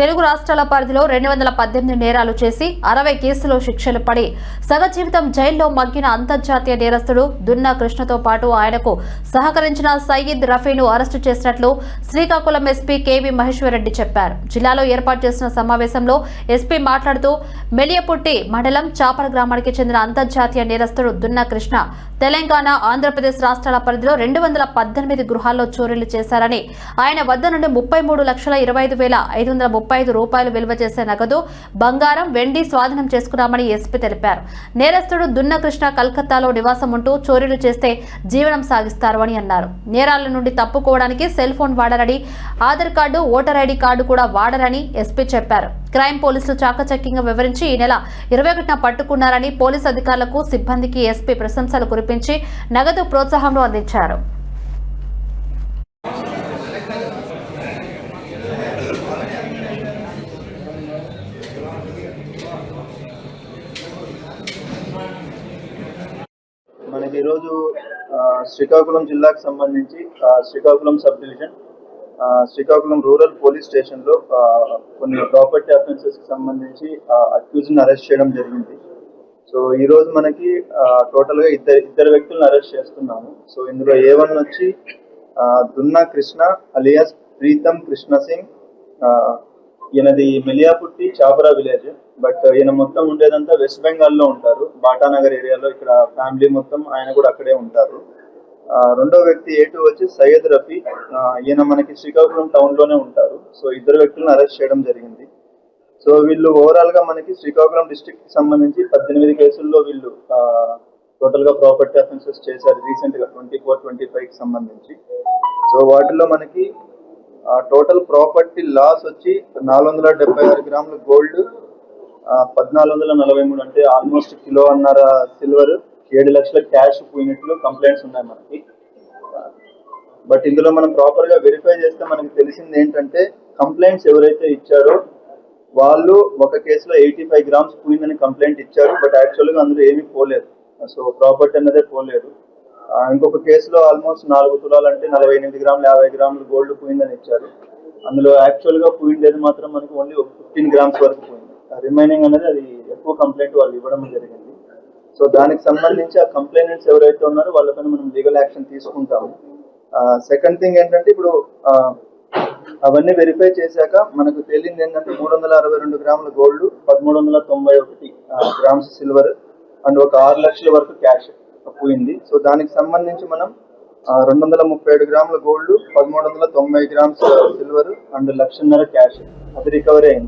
తెలుగు రాష్ట్రాల పరిధిలో రెండు వందల పద్దెనిమిది నేరాలు చేసి అరవై కేసులో శిక్షలు పడి సగ జీవితం జైల్లో మగ్గిన అంతర్జాతీయ నేరస్తుడు దున్నా కృష్ణతో పాటు ఆయనకు సహకరించిన సయీద్ రఫీను అరెస్టు చేసినట్లు శ్రీకాకుళం ఎస్పీ కేవీ మహేశ్వరరెడ్డి చెప్పారు. జిల్లాలో ఏర్పాటు చేసిన సమావేశంలో ఎస్పీ మాట్లాడుతూ మెలియపుట్టి మండలం చాపల గ్రామానికి చెందిన అంతర్జాతీయ నేరస్తుడు దున్నా కృష్ణ తెలంగాణ ఆంధ్రప్రదేశ్ రాష్ట్రాల పరిధిలో రెండు వందల పద్దెనిమిది గృహాల్లో చోరీలు చేశారని ఆయన వద్ద నుండి ముప్పై మూడు లక్షల ఇరవై ఐదు వేల ఐదు వందల ముప్పై ముప్పై ఐదు రూపాయలు విలువ చేసే నగదు బంగారం వెండి స్వాధీనం చేసుకున్నామని ఎస్పీ తెలిపారు. నేరస్తుడు దున్నకృష్ణ కల్కత్తాలో నివాసం ఉంటూ చోరీలు చేస్తే జీవనం సాగిస్తారు అని అన్నారు. నేరాల నుండి తప్పుకోవడానికి సెల్ ఫోన్ వాడరని Aadhaar card voter ID card కూడా వాడరని ఎస్పీ చెప్పారు. క్రైమ్ పోలీసులు చాకచక్యంగా వివరించి ఈ నెల ఇరవై ఒకటిన పట్టుకున్నారని పోలీసు అధికారులకు సిబ్బందికి ఎస్పీ ప్రశంసలు కురిపించి నగదు ప్రోత్సాహంలో అందించారు మనకి ఈరోజు శ్రీకాకుళం జిల్లాకు సంబంధించి Srikakulam sub division Srikakulam rural police స్టేషన్లో కొన్ని ప్రాపర్టీ అఫెన్సెస్కి సంబంధించి అక్యూజ్ని అరెస్ట్ చేయడం జరిగింది. సో ఈరోజు మనకి టోటల్గా ఇద్దరు ఇద్దరు వ్యక్తులను అరెస్ట్ చేస్తున్నాము. సో ఇందులో ఏ వన్ వచ్చి దున్నా కృష్ణ అలియాస్ ప్రీతం కృష్ణ సింగ్ ఈయనది మిలియాపుట్టి చాపరా విలేజ్. బట్ ఈయన మొత్తం ఉండేదంతా వెస్ట్ బెంగాల్లో ఉంటారు. బాటానగర్ ఏరియాలో ఇక్కడ ఫ్యామిలీ మొత్తం ఆయన కూడా అక్కడే ఉంటారు. రెండో వ్యక్తి ఏటు వచ్చి సయ్యద్ రఫీ. ఈయన మనకి శ్రీకాకుళం టౌన్లోనే ఉంటారు. సో ఇద్దరు వ్యక్తులను అరెస్ట్ చేయడం జరిగింది. సో వీళ్ళు ఓవరాల్గా మనకి శ్రీకాకుళం డిస్టిక్కి సంబంధించి పద్దెనిమిది కేసుల్లో వీళ్ళు టోటల్గా ప్రాపర్టీ అఫెన్సెస్ చేశారు రీసెంట్గా ట్వంటీ ఫోర్ ట్వంటీ ఫైవ్కి సంబంధించి. సో వాటిలో మనకి టోటల్ ప్రాపర్టీ లాస్ వచ్చి నాలుగు వందల డెబ్బై ఆరు గ్రాముల గోల్డ్ పద్నాలుగు వందల నలభై మూడు అంటే ఆల్మోస్ట్ కిలో అన్నర సిల్వర్ ఏడు లక్షల క్యాష్ పోయినట్లు కంప్లైంట్స్ ఉన్నాయి మనకి. బట్ ఇందులో మనం ప్రాపర్గా వెరిఫై చేస్తే మనకి తెలిసింది ఏంటంటే కంప్లైంట్స్ ఎవరైతే ఇచ్చారో వాళ్ళు ఒక కేసులో ఎయిటీ ఫైవ్ గ్రామ్స్ పోయిందని కంప్లైంట్ ఇచ్చారు బట్ యాక్చువల్గా అందులో ఏమీ పోలేదు. సో ప్రాపర్టీ అన్నదే పోలేదు. ఇంకొక కేసులో ఆల్మోస్ట్ నాలుగు తులాలు అంటే నలభై ఎనిమిది గ్రాములు యాభై గ్రాములు గోల్డ్ పోయిందని ఇచ్చారు. అందులో యాక్చువల్గా పోయిండేది మాత్రం మనకి ఓన్లీ ఒక ఫిఫ్టీన్ గ్రామ్స్ వరకు పోయింది. రిమైనింగ్ అనేది అది ఎక్కువ కంప్లైంట్ వాళ్ళు ఇవ్వడం జరిగింది. సో దానికి సంబంధించి ఆ కంప్లైంట్స్ ఎవరైతే ఉన్నారో వాళ్ళపైన మనం లీగల్ యాక్షన్ తీసుకుంటాము. సెకండ్ థింగ్ ఏంటంటే ఇప్పుడు అవన్నీ వెరిఫై చేశాక మనకు తేలింది ఏంటంటే మూడు వందల అరవై రెండు గ్రాముల గోల్డ్ పదమూడు వందల తొంభై ఒకటి గ్రామ్స్ సిల్వర్ అండ్ ఒక ఆరు లక్షల వరకు క్యాష్ పోయింది. సో దానికి సంబంధించి మనం రెండు వందల ముప్పై ఏడు గ్రాముల గోల్డ్ పదమూడు వందల తొంభై గ్రామ్స్ సిల్వర్ అండ్ లక్షన్నర క్యాష్ అది రికవరీ అయింది.